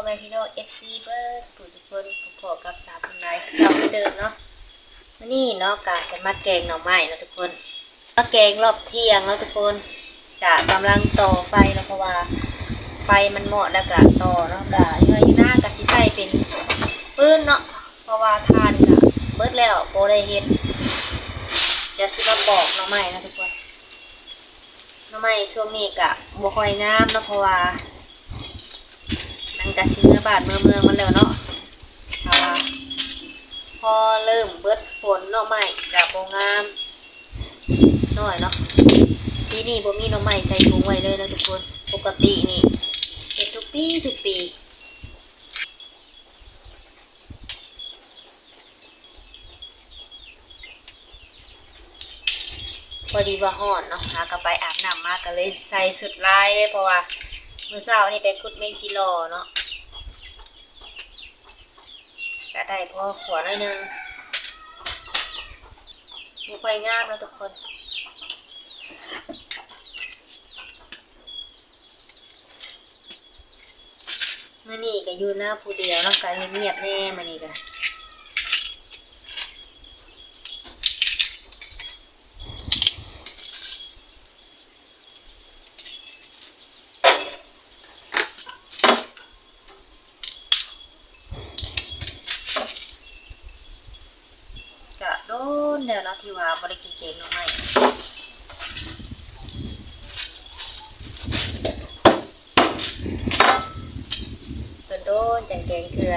อแม่พี่น้อง FC เบิร์ดผู้ทุกคนผมขอกับสาวคนไหนเก่าเหมือนเดิมเนาะวันนี้เนาะกาจะมาแกงหน่อไม้เนาะทุกคนมาแกงรอบเที่ยงเนาะทุกคนกะกำลังต่อไฟเนาะเพราะว่าไฟมันเหมาะแล้วกะต่อเนาะกะเงยหน้ากะสิใช้เป็นปืนเนาะเพราะว่าทานกะเบิดแล้วโบได้เฮ็ดเดี๋ยวสิมาปอกหน่อไม้นะทุกคนหน่อไม้ช่วงนี้กะบ่ค่อยงามเนาะเพราะว่า มันกะสิเมื่อบาดเมื่อเมืองมันแล้วเนาะถ้าว่าพอเริ่มเบิดฝนเนาะใหม่กะบ่งามน้อยเนาะปีนี้บ่มีหน่อไม้ใส่ถุงไว้เลยนะทุกคนปกตินี่เฮ็ดทุกปีทุกปีพอดีว่าฮ้อนเนาะหากลับไปอาบน้ำมากก็เลยใส่สุดลายเลยเพราะว่า มื้อเช้านี่ไปขุดเมงคิโลเนาะ ก็ได้พอขวดน่อยหนึงมีไฟงามนะทุกคนมื่อนี้ก็อยู่หน้าผู้เดียวน้องก็เงียบแน่มื่อนี้ก็ก็โดนแล้ว เนาะที่ว่าบ่ได้กินเจนเนาะไม่ก็โดนจังแกงเกลือ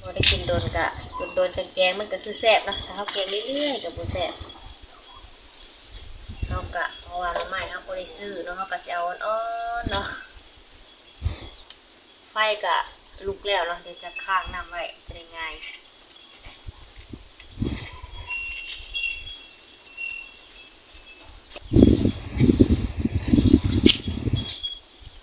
บ่ได้กินโดนกะโดนโดนจังแกงมันก็คือแซ่บนะถ้าเขาแกงเรื่อยๆก็บ่แซ่บเฮากะเพราะ ว่าน้ำไม้เฮาบ่ได้ซื้อเนาะเฮาก็สิเอาอ่อนๆเนาะไฟกะลุกแล้วเนาะเดี๋ยวจะค้างน้ำไว้จะได้ง่าย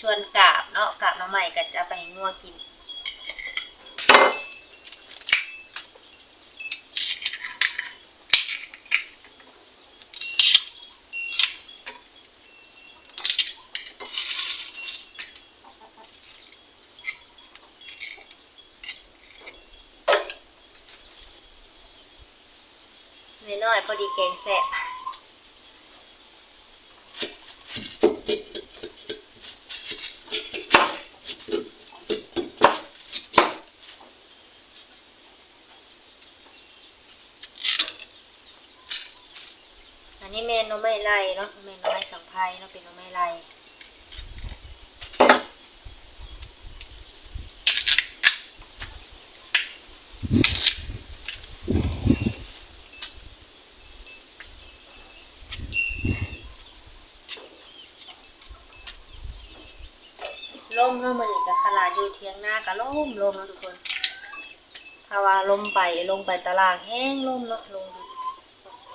ชวนกาบเนาะกาบน้ำไม้ก็จะไปงัวกิน น้อยๆพอดีแกงแซ่บอันนี้เมนหน่อไม้ไล่เนาะเมนหน่อไม้สังไพรเนาะเป็นน่อไม้ไล่ล่มเนาะมันอีกขนาดอยู่เทียงหน้าก็ ล่มลมนะทุกคนถ้าว่าลมไปลงไปตารางแห้งล่มเนาะลง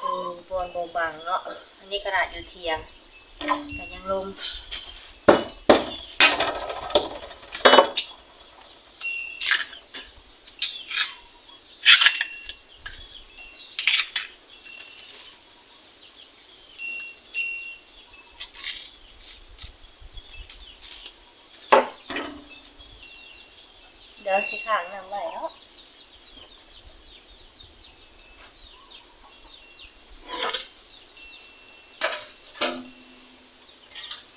ดูบนโบบังเนาะอันนี้ขนาดอยู่เทียงแต่ยังลม เดี๋ยวสิข้างน้ำไว้เนาะ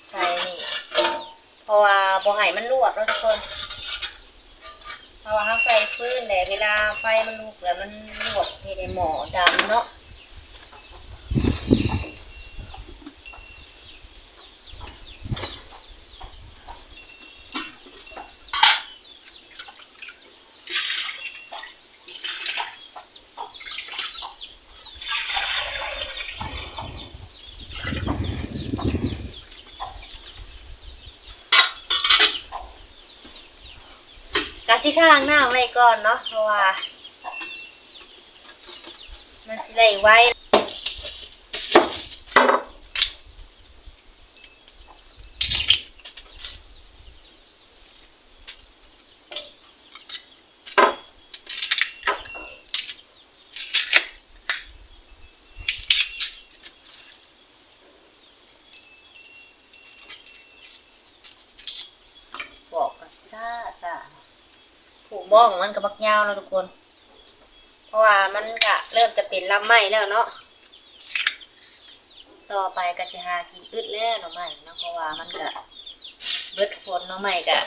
ใส่นี่ เพราะว่า บ่ให้มันลวกเนาะทุกคนเพราะว่าเขาใส่ฟืนแต่เวลาไฟมันลุกแล้วมันลวกเฮ็ดให้หม้อดำเนาะ กะสิข้างหน้าไว้ก่อนเนาะเพราะว่า มันสิไหลไว้ บ้องมันก็บักยาวแล้วทุกคน เพราะว่ามันก็เริ่มจะเป็นลำไม้แล้วเนาะ ต่อไปก็จะหากินอึดแล้วหน่อไม้เนาะเพราะว่ามันก็เบิดฝนหน่อไม้ก็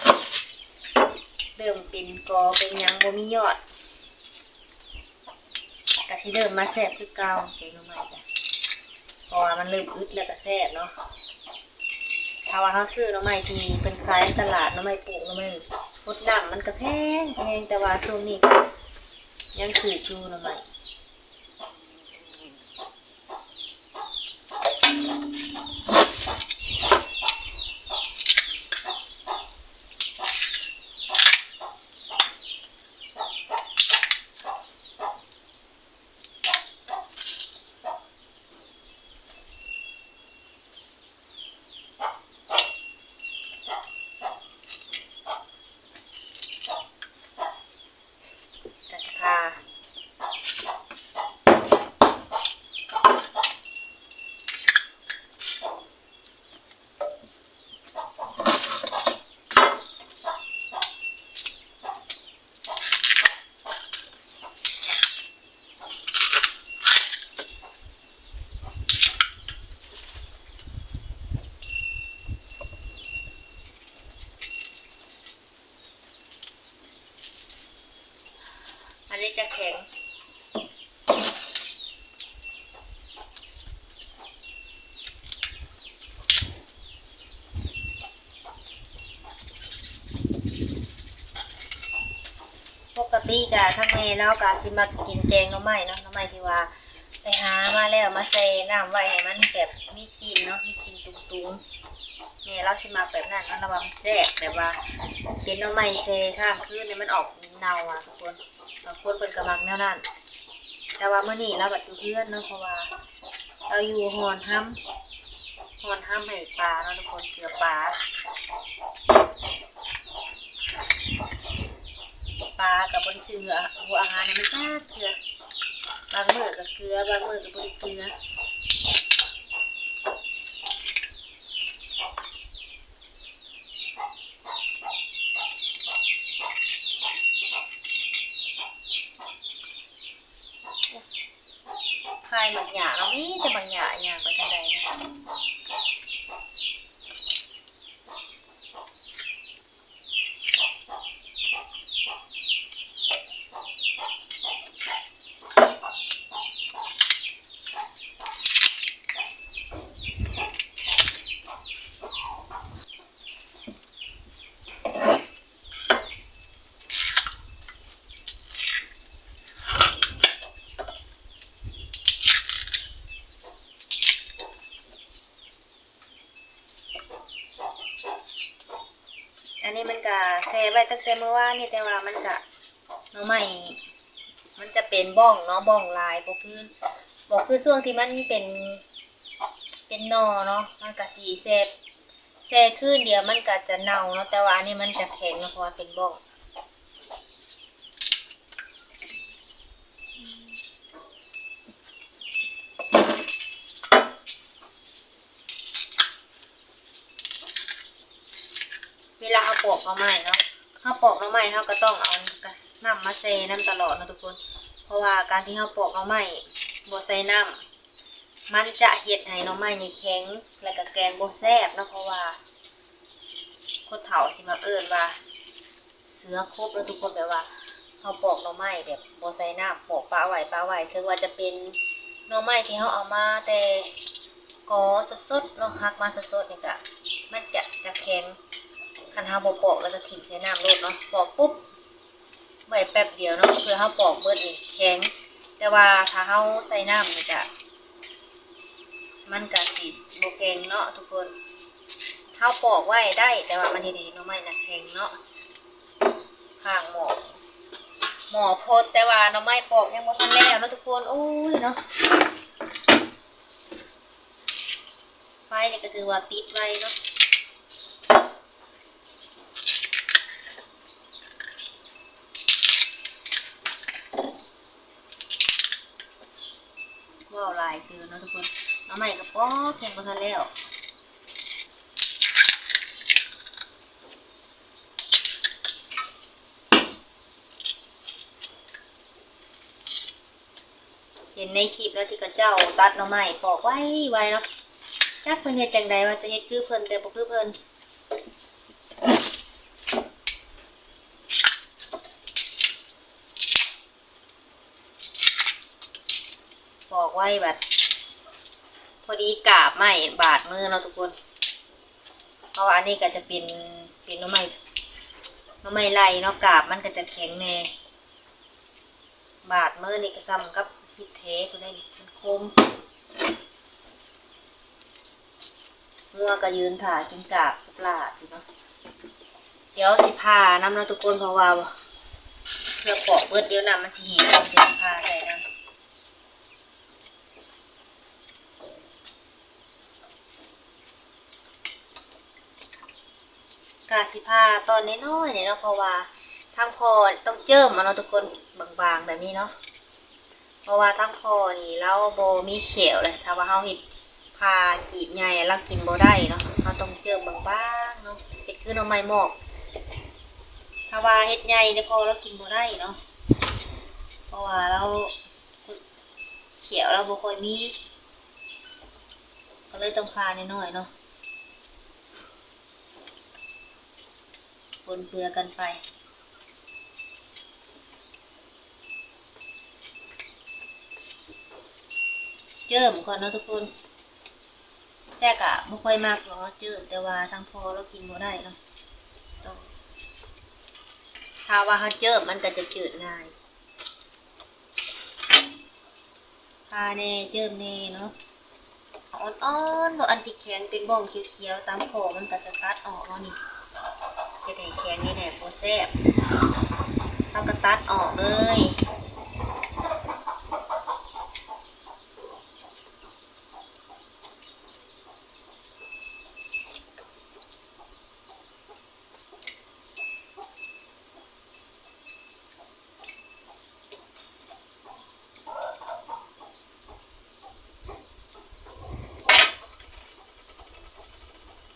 เริ่มเป็นกอเป็นยังบ่มียอดก็สิเริ่มมาแซ่บคือเก่าแกงหน่อไม้จ้ะเพราะว่ามันเริ่มอึดแล้วก็แซ่บเนาะถ้าว่าเขาซื้อหน่อไม้ที่เป็นขายตลาดหน่อไม้ปลูกหน่อไม้ ดน้ำมันก็แพงแพงแต่ว่าช่วงนี้ก็ยังถืออยู่หน่อย ติกะทั้งแม่แล้วกะสิมากินแกงหน้ำไม้เนาะหน้ำไม้ที่ว่าไปหามาแล้วมาใส่น้ำไว้ให้มันแบบมีกลินเนาะมีกลินตุ้งๆแม่เราสิมาแบบนั้นมันระวังแทรกแบบว่าเห็นหน้ำไม้เซข้ามคืนเนี่ยมันออกเน่าอะทุกคนบางคนเป็นกระมังแนวนั้นแต่ว่าเมื่อนี้เราแบัดอยู่เพื่อนเนาะเพราะว่า เราอยู่หอนห้ำหอนห้ำให้ปลาเนาะทุกคนเกลือปลา ปลากับบริซื้อหัวอาหารเนี่ยมันจ้าเกลือบางมือกับเกลือบางมือกับบริเกลือพายบางอย่างเรามีแต่บางอย่างอย่างไปทางใดนะอันนี้มันก็ แซ่ไว้ตั้งแต่เมื่อวานนี่แต่ว่ามันจะเนาะใหม่มันจะเป็นบ้องเนาะบ้องลายบ่คือบ่คือช่วงที่มันเป็น เป็นนอเนาะมันก็สีแซ่บแซ่ขึ้นเดียวมันก็จะเน่าเนาะแต่ว่าอันนี้มันจะแข็งเนาะเพราะว่าเป็นบ้อง เวลาเอาปอกหน่อไม้เนาะเขาปอกหน่อไม้เขาก็ต้องเอาน้ำมาเซน้ำตลอดนะทุกคน เพราะว่าการที่เขาปอกหน่อไม้บ่ใส่น้ำมันจะเฮ็ดให้หน่อไม้นี่แข็ง แล้วก็แกงบ่แซ่บเนาะเพราะว่าคนเฒ่าสิมาเอิ้นว่า เสือครบแล้วทุกคนแบบว่าเขาปอกหน่อไม้แบบบ่ใส่น้ำปอกปลาไหวปลาไหวถึงว่าจะเป็นหน่อไม้ที่เขาเอามาแต่กอสดๆเนาะหักมาสดๆนี่ก็มันจะจะแข็ง คันเฮาบ่ปอกแล้วก็ทิ้งใส่น้ำโลดเนาะปอกปุ๊บไว้แป๊บเดียวเนาะเพื่อเฮาปอกเบิดนี่แข็ง แต่ว่าถ้าเฮาใส่น้ำนี่จะมันก็สิบ่แข็งเนาะทุกคนเฮาปอกไว้ได้ แต่ว่ามันเฮ็ดให้หน่อไม้น่ะแข็งเนาะข้างหม้อหม้อโพดแต่ว่าหน่อไม้ปอกยังบ่ทันแล้วเนาะทุกคนโอ้ยเนาะไฟนี่ก็ถือว่าติดไว้เนาะ แล้วนะทุกคนเอาใหม่กระป๋อคงมาทันแล้วเห็นในคลิปแล้วที่กระเจ้าตัดน้องใหม่ปอกไว้ไว้เนาะจักเพื่อนเฮ็ดจังใดว่าจะเฮ็ดคือเพื่อนแต่บ่คือเพื่อนบอกไว้แบบ กาบไม้บาดมือเนาะทุกคน เพราะว่าอันนี้ก็จะเป็นเป็นน้ำไม้น้ำไม้ไล่เนาะกาบมันก็จะแข็งแน่บาดมือนี่ก็ซ้ำกับพิษเทก็ได้มันคมงัวก็ยืนถ่ากินกาบสปลาดอยู่เนาะเดี๋ยวสิพาน้ำเนาะทุกคนเพราะว่าเพื่อปอกเบิดเดี๋ยวน้ำมันสิเหี่ยวเดี๋ยวสิพาใส่น้ำ กาสิพาตอนน้อยๆเนี่ยเนาะเพราะว่าทางคอต้องเจิมมาเนาะทุกคนบางๆแบบนี้เนาะเพราะว่าทางคอนี่เราโบมีเขียวเลยถ้าว่าเฮาเห็ดพากีบใหญ่เรากินโบได้เนาะเราต้องเจิมบางๆเนาะเห็ดคือน้องไม้หมอกถ้าว่าเห็ดใหญ่เนี่ยพอเรากินโบได้เนาะเพราะว่าเราเขียวเราโบค่อยมีก็เลยต้องพาน้อยๆเนาะ ปนเปื้อกันไป เจิมก่อนเนาะทุกคน แต่กะไม่ค่อยมากหรอกเจิมแต่ว่าทางพอเรากินบ่ได้เนาะต้องถ้าว่าเขาเจิมมันก็จะจืดง่ายพาแน่เจิมแน่เนาะอ่อนๆบ่อันที่แข็งเป็นบ้องเขียวๆตามคอมันก็จะตัดออกเนาะนี่ เฮ็ดให้แข็งนี่แหละโปแซ่บเราก็ตัดออกเลย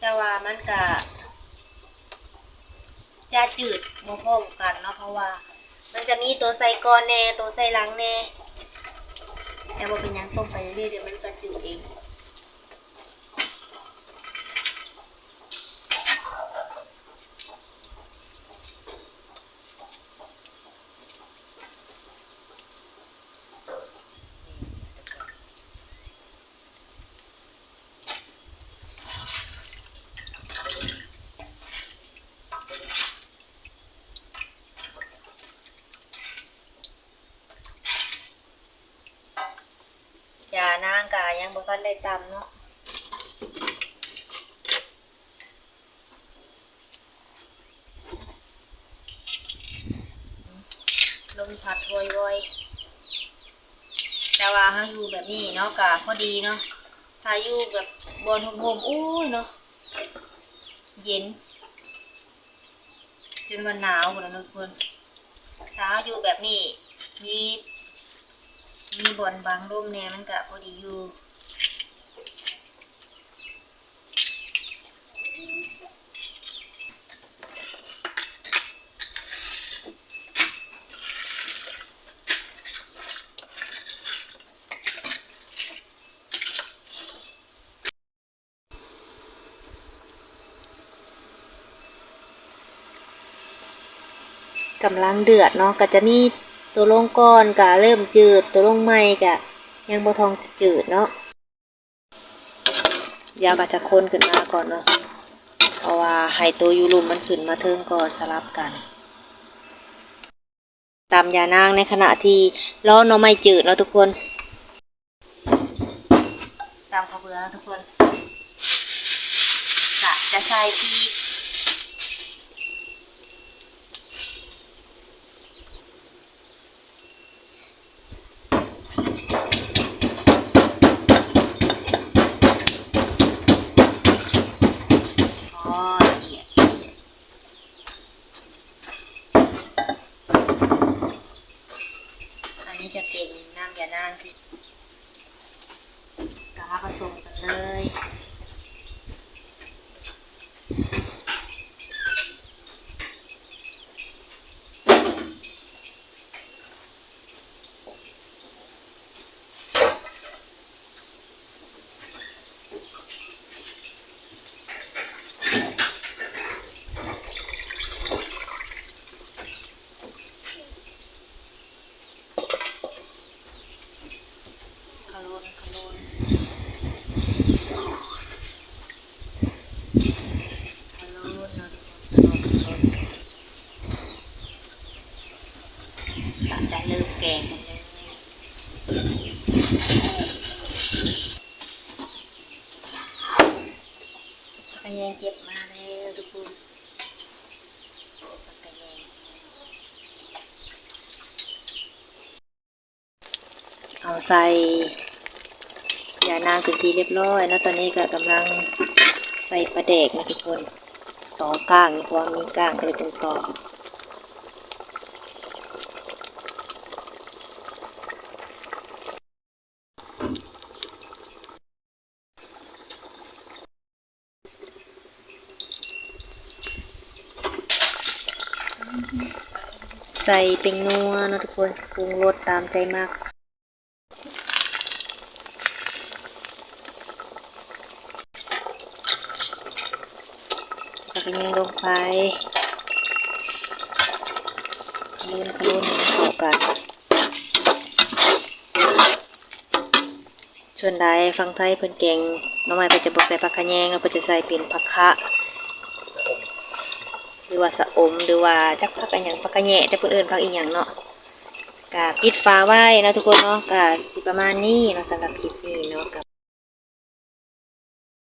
แต่ว่ามันก็ จะจื ดบ่พอกันเนาะเพราะว่า มันจะมีตัวใส่ก้อนแน่ตัวใส่หลังแน่แต่ว่าเป็นยังต้มไปเรื่อยเดี๋ยวมันก็จืดเองอย่านาง กายังบ่ทันได้ตำเนาะลมพัดวอยๆแต่ว่าถ้าอยู่แบบนี้เนาะกะพอดีเนาะถ้าอยู่แบบบนห่มอู้ยเนาะเย็น จนวันหนาวหมดแล้วทุกคนถ้าอยู่แบบนี้มีมีบอนบางร่มแน่มันก็พอดีอยู่ กำลังเดือดเนาะก็จะมีตัวลงก้อนก็เริ่มจืด ตัวลงใหม่ก็ยังบ่ทองจืดเนาะเดี๋ยวก็จะคนขึ้นมาก่อนเนาะเพราะว่าให้ตัวยูรุมมันขึ้นมาเทิงก่อนสลับกันตามยานางในขณะที่ล้อน้อไม่จืดเนาะทุกคน ตามขาเบือทุกคนกะจะใส่ริก อ๋อละเอียดอันนี้จะเป็น น้ำยานางคือกาผสมกันเลย ลุนขลุนขลุนเนาะทุกคนขลุนขลุนตัดได้เริ่มแกงกันเลยปลากระแยงเก็บมาแล้วทุกคนปลากระแยง เอาใส่ยานางเป็นทีเรียบร้อยแล้วตอนนี้ก็กำลังใส่ปลาแดกนะทุกคน ต่อก้างเพราะว่ามีก้างก็เลยต้องต่อใส่เป็นนัวนะทุกคนปรุงรสตามใจมาก แล้วก็ยังลงไปขลุนขลุนให้มันเข้ากัน ส่วนใดฟังไทยเพิ่นเก่งน้องใหม่เพิ่นจะบอกใส่ผักขะแยงแล้วเพิ่นจะใส่เป็นผักคะหรือว่าสะอมหรือว่าจักผักอันหยังผักกะแยะแต่เพิ่นเอิ้นผักอีหยังเนาะกะปิดฟ้าไว้นะทุกคนเนาะกะสิประมาณนี้เนาะสำหรับคลิปนี้เนาะกับ